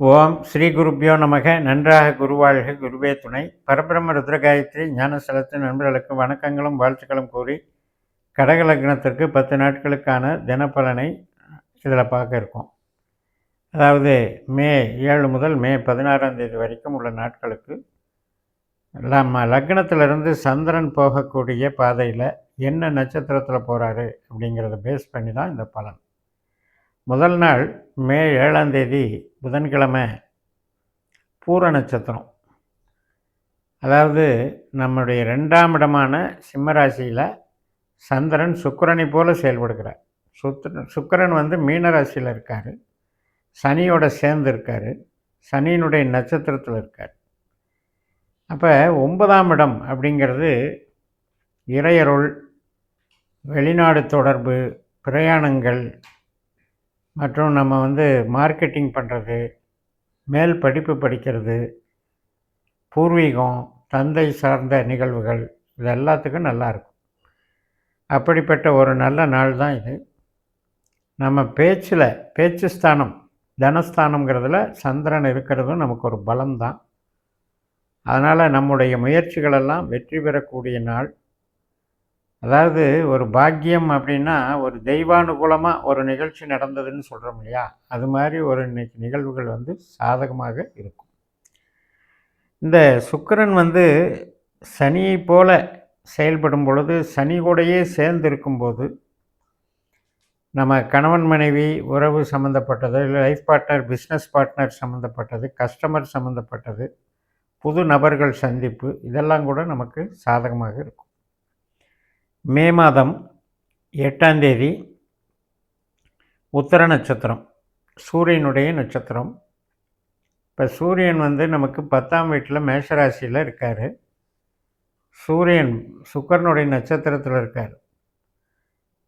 ஓம் ஸ்ரீ குருப்பியோ நமக. நன்றாக குருவாழ்க. குருவே துணை. பரபிரம்ம ருத்ரகாயத்ரி ஞானஸ்தலத்தின் நண்பர்களுக்கு வணக்கங்களும் வாழ்த்துக்களும் கூறி கடக லக்னத்திற்கு பத்து நாட்களுக்கான தினப்பலனை இதில் பார்க்க இருக்கோம். அதாவது மே ஏழு முதல் மே பதினாறாம் தேதி வரைக்கும் உள்ள நாட்களுக்கு நம்ம லக்னத்திலிருந்து சந்திரன் போகக்கூடிய பாதையில் என்ன நட்சத்திரத்தில் போகிறாரு அப்படிங்கிறத பேஸ் பண்ணி தான் இந்த பலன். முதல் நாள் மே ஏழாம் தேதி புதன்கிழமை பூர நட்சத்திரம். அதாவது நம்முடைய ரெண்டாம் இடமான சிம்மராசியில் சந்திரன் சுக்கரனை போல செயல்படுகிறார். சுத்த சுக்கரன் வந்து மீனராசியில் இருக்கார். சனியோட சேர்ந்து இருக்கார். சனியினுடைய நட்சத்திரத்தில் இருக்கார். அப்போ ஒன்பதாம் இடம் அப்படிங்கிறது இறையருள் வெளிநாடு தொடர்பு பிரயாணங்கள் மற்றும் நம்ம வந்து மார்க்கெட்டிங் பண்ணுறது மேல் படிப்பு படிக்கிறது பூர்வீகம் தந்தை சார்ந்த நிகழ்வுகள் இது எல்லாத்துக்கும் நல்லாயிருக்கும் அப்படிப்பட்ட ஒரு நல்ல நாள் தான் இது. நம்ம பேச்சில் பேச்சு ஸ்தானம் தனஸ்தானங்கிறதுல சந்திரன் இருக்கிறதும் நமக்கு ஒரு பலம் தான். அதனால் நம்முடைய முயற்சிகளெல்லாம் வெற்றி பெறக்கூடிய நாள். அதாவது ஒரு பாக்கியம் அப்படின்னா ஒரு தெய்வானுகூலமாக ஒரு நிகழ்ச்சி நடந்ததுன்னு சொல்கிறோம் இல்லையா? அது மாதிரி ஒரு இன்னைக்கு நிகழ்வுகள் வந்து சாதகமாக இருக்கும். இந்த சுக்கரன் வந்து சனியை போல செயல்படும் பொழுது சனி கூடையே சேர்ந்து இருக்கும்போது நம்ம கணவன் மனைவி உறவு சம்மந்தப்பட்டது இல்லை லைஃப் பார்ட்னர் பிஸ்னஸ் பார்ட்னர் சம்மந்தப்பட்டது கஸ்டமர் சம்மந்தப்பட்டது புது நபர்கள் சந்திப்பு இதெல்லாம் கூட நமக்கு சாதகமாக இருக்கும். மே மாதம் எட்டாம் தேதி உத்தர நட்சத்திரம் சூரியனுடைய நட்சத்திரம். இப்போ சூரியன் வந்து நமக்கு பத்தாம் வீட்டில் மேஷராசியில் இருக்கார். சூரியன் சுக்கரனுடைய நட்சத்திரத்தில் இருக்கார்.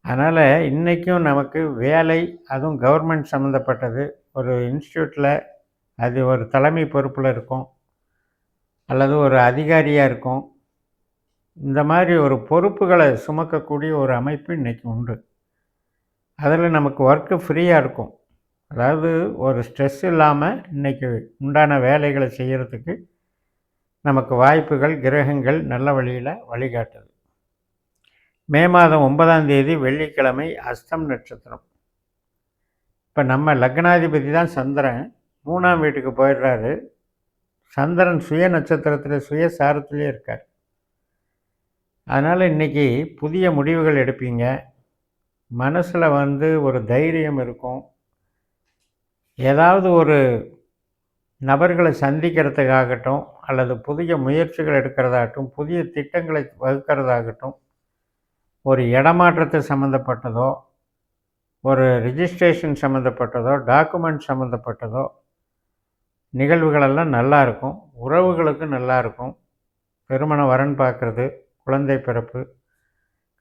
அதனால் இன்றைக்கும் நமக்கு வேலை அதுவும் கவர்மெண்ட் சம்மந்தப்பட்டது ஒரு இன்ஸ்டியூட்டில் அது ஒரு தலைமை பொறுப்பில் இருக்கும். அல்லது ஒரு அதிகாரியாக இருக்கும். இந்த மாதிரி ஒரு பொறுப்புகளை சுமக்கக்கூடிய ஒரு அமைப்பு இன்றைக்கி உண்டு. அதில் நமக்கு ஒர்க்கு ஃப்ரீயாக இருக்கும். அதாவது ஒரு ஸ்ட்ரெஸ் இல்லாமல் இன்றைக்கி உண்டான வேலைகளை செய்கிறதுக்கு நமக்கு வாய்ப்புகள் கிரகங்கள் நல்ல வழியில் வழிகாட்டுது. மே மாதம் ஒன்பதாம் தேதி வெள்ளிக்கிழமை அஸ்தம் நட்சத்திரம். இப்போ நம்ம லக்னாதிபதி தான் சந்திரன். மூணாம் வீட்டுக்கு போயிடுறாரு. சந்திரன் சுய நட்சத்திரத்தில் சுய சாரத்திலே இருக்கார். அதனால் இன்றைக்கி புதிய முடிவுகள் எடுப்பீங்க. மனசில் வந்து ஒரு தைரியம் இருக்கும். ஏதாவது ஒரு நபர்களை சந்திக்கிறதுக்காகட்டும் அல்லது புதிய முயற்சிகள் எடுக்கிறதாகட்டும் புதிய திட்டங்களை வகுக்கிறதாகட்டும் ஒரு இடமாற்றத்தை சம்மந்தப்பட்டதோ ஒரு ரிஜிஸ்ட்ரேஷன் சம்மந்தப்பட்டதோ டாக்குமெண்ட் சம்மந்தப்பட்டதோ நிகழ்வுகளெல்லாம் நல்லாயிருக்கும் உறவுகளுக்கும் உறவுகளுக்கு நல்லா இருக்கும். வரன் பார்க்குறது. குழந்தை பிறப்பு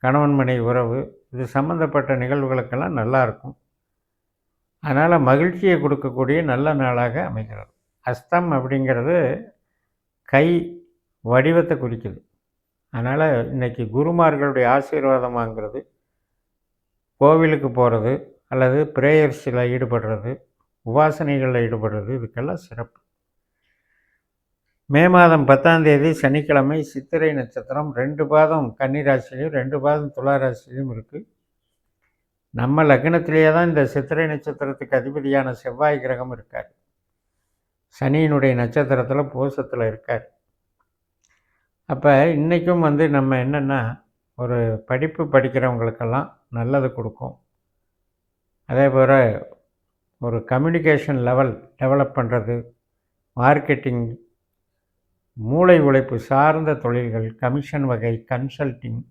கணவன் மனை உறவு இது சம்மந்தப்பட்ட நிகழ்வுகளுக்கெல்லாம் நல்லா இருக்கும் அதனால் மகிழ்ச்சியை கொடுக்கக்கூடிய நல்ல நாளாக அமைகிறது. அஸ்தம் அப்படிங்கிறது கை வடிவத்தை குறிக்குது. அதனால் இன்றைக்கி குருமார்களுடைய ஆசீர்வாதம் வாங்கிறது கோவிலுக்கு போகிறது அல்லது ப்ரேயர்ஸில் ஈடுபடுறது உபாசனைகளில் ஈடுபடுறது இதுக்கெல்லாம் சிறப்பு. மே மாதம் பத்தாம் தேதி சனிக்கிழமை சித்திரை நட்சத்திரம். ரெண்டு பாதம் கன்னிராசிலையும் ரெண்டு பாதம் துலா ராசிலையும் இருக்குது நம்ம லக்னத்திலேயே தான் இந்த சித்திரை நட்சத்திரத்துக்கு அதிபதியான செவ்வாய் கிரகம் இருக்கார். சனியினுடைய நட்சத்திரத்தில் பூசத்தில் இருக்கார். அப்போ இன்றைக்கும் வந்து நம்ம என்னென்னா ஒரு படிப்பு படிக்கிறவங்களுக்கெல்லாம் நல்லது கொடுக்கும். அதே போல் ஒரு கம்யூனிகேஷன் லெவல் டெவலப் பண்ணுறது மார்க்கெட்டிங் மூளை உழைப்பு சார்ந்த தொழில்கள் கமிஷன் வகை கன்சல்டிங்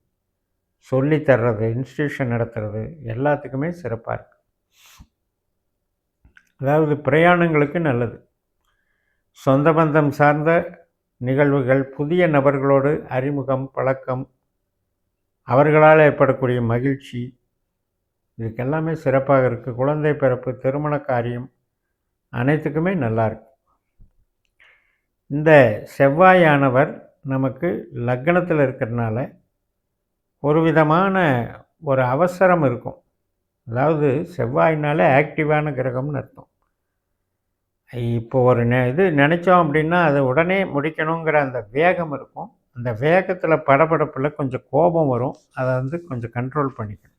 சொல்லித்தர்றது இன்ஸ்டியூஷன் நடத்துறது எல்லாத்துக்குமே சிறப்பாக இருக்குது அதாவது பிரயாணங்களுக்கு நல்லது. சொந்த பந்தம் சார்ந்த நிகழ்வுகள் புதிய நபர்களோடு அறிமுகம் பழக்கம் அவர்களால் ஏற்படக்கூடிய மகிழ்ச்சி இதுக்கெல்லாமே சிறப்பாக இருக்குது குழந்தை பிறப்பு திருமண காரியம் அனைத்துக்குமே நல்லாயிருக்கு இந்த செவ்வாயானவர் நமக்கு லக்னத்தில் இருக்கிறதுனால ஒரு விதமான ஒரு அவசரம் இருக்கும். அதாவது செவ்வாயினால ஆக்டிவான கிரகம்னு அர்த்தம். இப்போ ஒரு நெ இது நினச்சோம் அப்படின்னா அதை உடனே முடிக்கணுங்கிற அந்த வேகம் இருக்கும். அந்த வேகத்தில் படபடப்பில் கொஞ்சம் கோபம் வரும். அதை வந்து கொஞ்சம் கண்ட்ரோல் பண்ணிக்கணும்.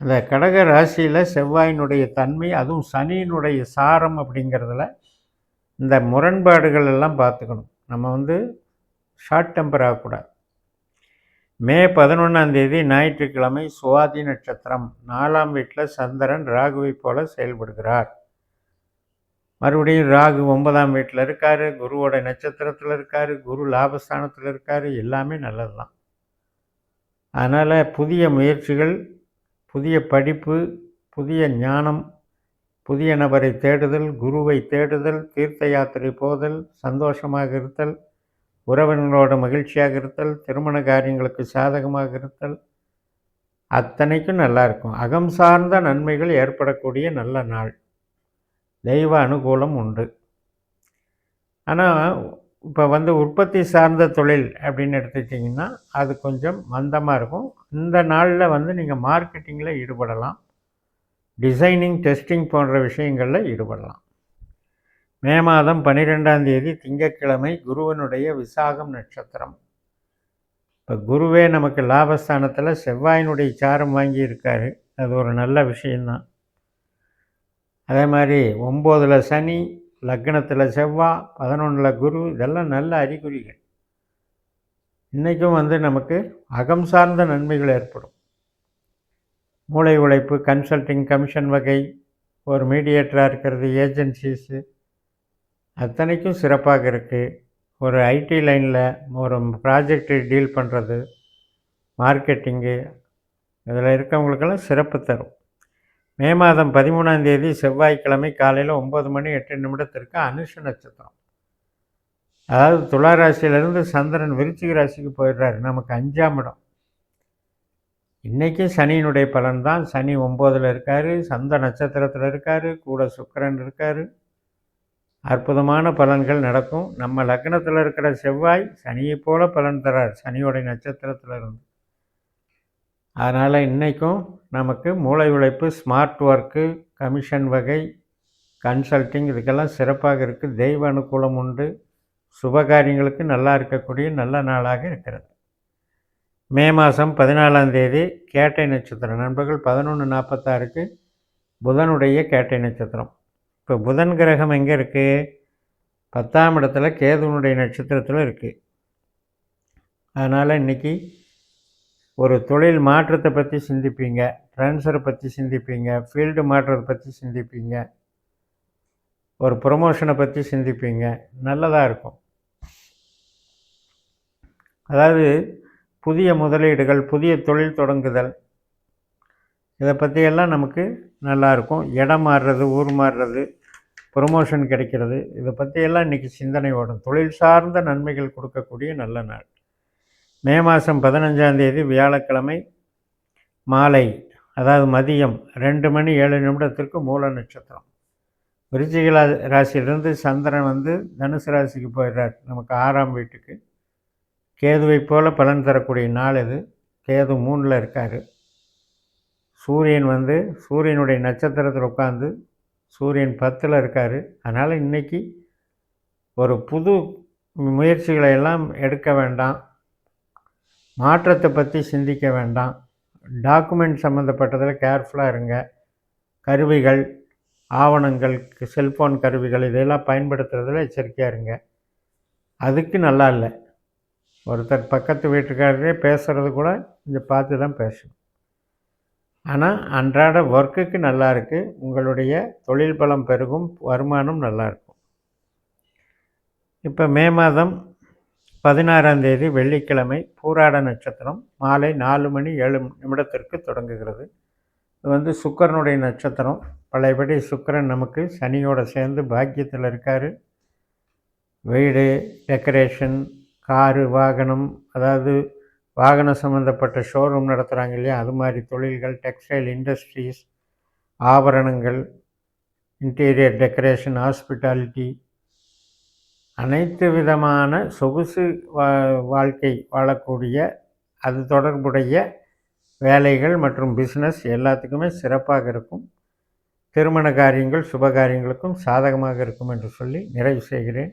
இந்த கடக ராசியில் செவ்வாயினுடைய தன்மை அதுவும் சனியினுடைய சாரம் அப்படிங்கிறதுல இந்த முரண்பாடுகள் எல்லாம் பார்த்துக்கணும். நம்ம வந்து ஷார்ட் டெம்பர் ஆகக்கூடாது மே பதினொன்றாந்தேதி ஞாயிற்றுக்கிழமை சுவாதி நட்சத்திரம். நாலாம் வீட்டில் சந்திரன் ராகுவை போல செயல்படுகிறார். மறுபடியும் ராகு ஒன்பதாம் வீட்டில் இருக்கார். குருவோட நட்சத்திரத்தில் இருக்கார். குரு லாபஸ்தானத்தில் இருக்கார். எல்லாமே நல்லது தான் அதனால் புதிய முயற்சிகள் புதிய படிப்பு புதிய ஞானம் புதிய நபரை தேடுதல் குருவை தேடுதல் தீர்த்த யாத்திரை போதல் சந்தோஷமாக இருத்தல் உறவினர்களோட மகிழ்ச்சியாக இருத்தல் திருமண காரியங்களுக்கு சாதகமாக இருத்தல். அத்தனைக்கும் நல்லா இருக்கும். அகம் சார்ந்த நன்மைகள் ஏற்படக்கூடிய நல்ல நாள். தெய்வ அனுகூலம் உண்டு. ஆனால் இப்போ வந்து உற்பத்தி சார்ந்த தொழில் அப்படின்னு எடுத்துக்கிட்டிங்கன்னா அது கொஞ்சம் மந்தமாக இருக்கும். இந்த நாளில் வந்து நீங்கள் மார்க்கெட்டிங்கில் ஈடுபடலாம். டிசைனிங் டெஸ்டிங் போன்ற விஷயங்களில் ஈடுபடலாம். மே மாதம் பன்னிரெண்டாம் தேதி திங்கட்கிழமை குருவனுடைய விசாகம் நட்சத்திரம். இப்போ குருவே நமக்கு லாபஸ்தானத்தில் செவ்வாயினுடைய சாரம் வாங்கியிருக்காரு. அது ஒரு நல்ல விஷயந்தான் அதே மாதிரி ஒம்போதில் சனி லக்னத்தில் செவ்வாய் பதினொன்றில் குரு இதெல்லாம் நல்ல அறிகுறிகள். இன்றைக்கும் வந்து நமக்கு அகம் சார்ந்த நன்மைகள் ஏற்படும். மூளை உழைப்பு கன்சல்டிங் கமிஷன் வகை ஒரு மீடியேட்டராக இருக்கிறது ஏஜென்சிஸு அத்தனைக்கும் சிறப்பாக இருக்குது ஒரு ஐடி லைனில் ஒரு ப்ராஜெக்டு டீல் பண்ணுறது மார்க்கெட்டிங்கு இதில் இருக்கவங்களுக்கெல்லாம் சிறப்பு தரும். மே மாதம் பதிமூணாம் தேதி செவ்வாய்க்கிழமை காலையில் ஒம்பது மணி எட்டு நிமிடத்திற்கு அனுஷ நட்சத்திரம். அதாவது துலா ராசியிலேருந்து சந்திரன் விருச்சிக ராசிக்கு போயிடுறாரு. நமக்கு அஞ்சாம் இடம். இன்றைக்கி சனியினுடைய பலன் தான் சனி ஒம்போதில் இருக்கார் சந்த நட்சத்திரத்தில் இருக்கார் கூட சுக்கரன் இருக்கார். அற்புதமான பலன்கள் நடக்கும். நம்ம லக்னத்தில் இருக்கிற செவ்வாய் சனியை போல பலன் தரார் சனியோடைய நட்சத்திரத்தில் இருந்து. அதனால் இன்றைக்கும் நமக்கு மூளை உழைப்பு ஸ்மார்ட் ஒர்க்கு கமிஷன் வகை கன்சல்டிங் இதுக்கெல்லாம் சிறப்பாக இருக்குது தெய்வ அனுகூலம் உண்டு. சுபகாரியங்களுக்கு நல்லா இருக்கக்கூடிய நல்ல நாளாக இருக்கிறது. மே மாதம் பதினாலாம் தேதி கேட்டை நட்சத்திரம். நண்பர்கள் பதினொன்று நாற்பத்தாறுக்கு புதனுடைய கேட்டை நட்சத்திரம். இப்போ புதன் கிரகம் எங்கே இருக்குது பத்தாம் இடத்துல கேதுவனுடைய நட்சத்திரத்தில் இருக்குது அதனால் இன்றைக்கி ஒரு தொழில் மாற்றத்தை பற்றி சிந்திப்பீங்க ட்ரான்ஸ்ஃபரை பற்றி சிந்திப்பீங்க ஃபீல்டு மாற்றத்தை பற்றி சிந்திப்பீங்க ஒரு ப்ரொமோஷனை பற்றி சிந்திப்பீங்க. நல்லதாக இருக்கும். அதாவது புதிய முதலீடுகள் புதிய தொழில் தொடங்குதல். இதை பற்றியெல்லாம் நமக்கு நல்லாயிருக்கும் இடம் மாறுறது ஊர் மாறுறது ப்ரொமோஷன் கிடைக்கிறது. இதை பற்றியெல்லாம் இன்றைக்கி சிந்தனை ஓடும் தொழில் சார்ந்த நன்மைகள் கொடுக்கக்கூடிய நல்ல நாள். மே மாதம் பதினஞ்சாந்தேதி வியாழக்கிழமை மாலை அதாவது மதியம் ரெண்டு மணி ஏழு நிமிடத்திற்கு மூல நட்சத்திரம். விருச்சிக ராசியிலிருந்து சந்திரன் வந்து தனுசு ராசிக்கு போயிடுறார். நமக்கு ஆறாம் வீட்டுக்கு. கேதுவை போல் பலன் தரக்கூடிய நாள் இது. கேது மூணில் இருக்கார். சூரியன் வந்து சூரியனுடைய நட்சத்திரத்தில் உட்காந்து சூரியன் பத்தில் இருக்கார். அதனால் இன்றைக்கி ஒரு புது முயற்சிகளை எல்லாம் எடுக்க வேண்டாம். மாற்றத்தை பற்றி சிந்திக்க வேண்டாம். டாக்குமெண்ட் சம்மந்தப்பட்டதில் கேர்ஃபுல்லாக இருங்க. கருவிகள் ஆவணங்கள் செல்ஃபோன் கருவிகள் இதெல்லாம் பயன்படுத்துறதில் எச்சரிக்கையாக இருங்க. அதுக்கு நல்லா இல்லை. ஒருத்தர் பக்கத்து வீட்டுக்காரரே பேசுகிறது கூட கொஞ்சம் பார்த்து தான் பேசணும் ஆனால் அன்றாட ஒர்க்குக்கு நல்லா இருக்குது உங்களுடைய தொழில் பலம் பெருகும் வருமானம் நல்லாயிருக்கும் இப்போ மே மாதம் பதினாறாம் தேதி வெள்ளிக்கிழமை பூராட நட்சத்திரம் மாலை நாலு மணி ஏழு நிமிடத்திற்கு தொடங்குகிறது. இது வந்து சுக்கரனுடைய நட்சத்திரம். பழையபடி சுக்கரன் நமக்கு சனியோடு சேர்ந்து பாக்கியத்தில் இருக்கார். வீடு டெக்கரேஷன் காரு வாகனம் அதாவது வாகனம் சம்மந்தப்பட்ட ஷோரூம் நடத்துகிறாங்க இல்லையா? அது மாதிரி தொழில்கள் டெக்ஸ்டைல் இண்டஸ்ட்ரீஸ் ஆபரணங்கள் இன்டீரியர் டெக்கரேஷன் ஹாஸ்பிட்டாலிட்டி அனைத்து விதமான சொகுசு வா வாழ்க்கை வாழக்கூடிய அது தொடர்புடைய வேலைகள் மற்றும் பிஸ்னஸ் எல்லாத்துக்குமே சிறப்பாக இருக்கும். திருமண காரியங்கள் சுப காரியங்களுக்கும் சாதகமாக இருக்கும் என்று சொல்லி நிறைவு செய்கிறேன்.